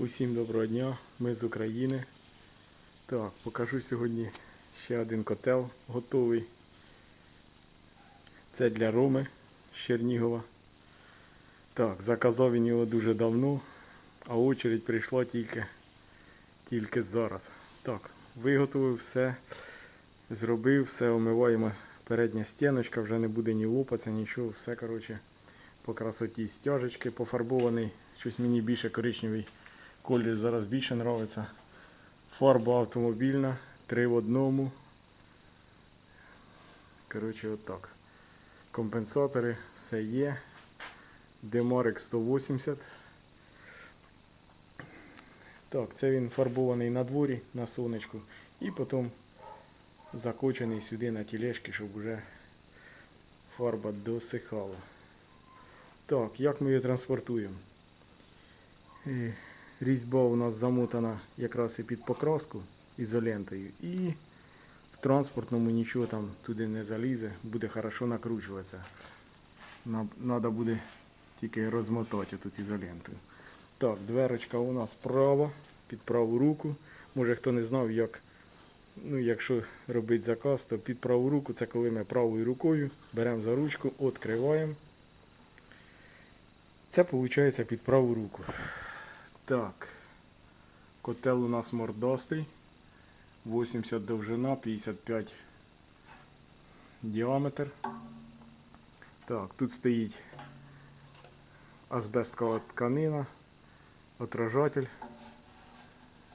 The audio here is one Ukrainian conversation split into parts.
Усім доброго дня, ми з України. Так, покажу сьогодні ще один котел готовий. Це для Роми з Чернігова. Так, заказав він його дуже давно, а очередь прийшла тільки, тільки зараз. Так, виготовив все, зробив все, омиваємо передня стіночка, вже не буде ні лопатися, нічого, все коротше по красоті стяжечки пофарбований. Щось мені більше коричневий колір зараз більше подобається. Фарба автомобільна, три в одному. Коротше, отак. Компенсатори, все є. Демарик 180. Так, це він фарбований на дворі, на сонечку. І потім закочений сюди на тілешки, щоб вже фарба досихала. Так, як ми її транспортуємо? Різьба у нас замотана якраз і під покраску ізолентою. І в транспортному нічого там туди не залізе, буде хорошо накручуватися. Треба буде тільки розмотати тут ізолентою. Так, дверочка у нас права, під праву руку. Може хто не знав, як, ну, якщо робити заказ, то під праву руку це коли ми правою рукою беремо за ручку, відкриваємо. Це виходить під праву руку. Так. Котел у нас мордостий. 80 довжина, 55 діаметр. Так, тут стоїть азбесткова тканина, отражатель.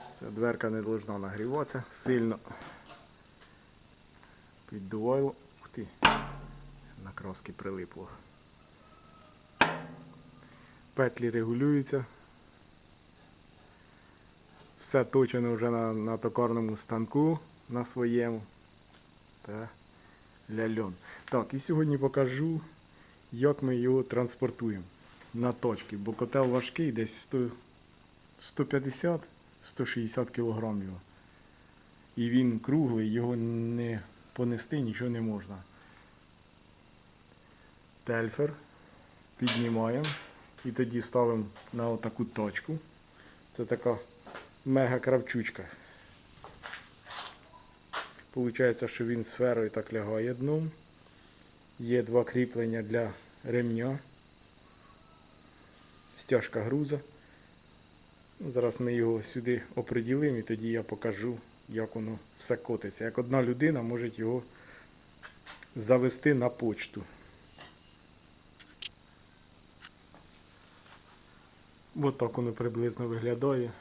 Все, дверка не повинна нагріватися сильно. Піддувайло. Ух ти, на краски прилипло. Петлі регулюються. Все точено вже на, на токарному станку на своєму. Та ляльон. Так, і сьогодні покажу, як ми його транспортуємо на точки, бо котел важкий, десь 150-160 кг. І він круглий, його не понести нічого не можна. Тельфер піднімаємо і тоді ставимо на отаку точку. Це така мега кравчучка. Получається, що він сферою так лягає дном. Є два кріплення для ремня. Стяжка груза. Ну, Зараз ми його сюди оприділимо і тоді я покажу, як воно все котиться. Як одна людина може його завести на почту. Ось так воно приблизно виглядає.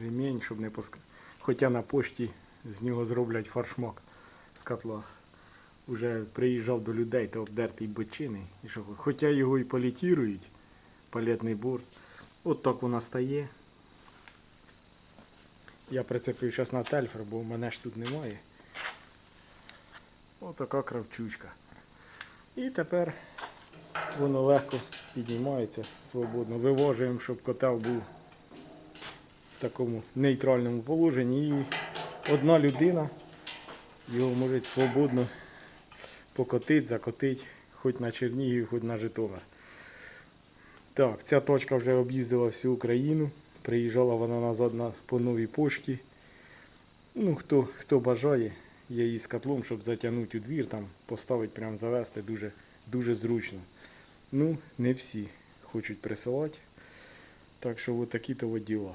Ремінь, щоб не поск... Хоча на пошті з нього зроблять фаршмак з котла. Уже приїжджав до людей, то обдертий бочиний. І що, хоча його і політірують, палетний борт. От так вона стає. Я прицепив зараз на тельфер, бо в мене ж тут немає. Ось така кравчучка. І тепер воно легко піднімається свободно. Вивожуємо, щоб котел був такому нейтральному положенні. І одна людина його може свободно покотити, закотити, хоч на Чернігів, хоч на Житомир. Так, ця точка вже об'їздила всю Україну. Приїжджала вона назад на, по новій пошті. Ну, хто, хто бажає, я її з котлом, щоб затягнути у двір, там поставити, прям завести дуже, дуже зручно. Ну, не всі хочуть присилати. Так що от такі то от діла.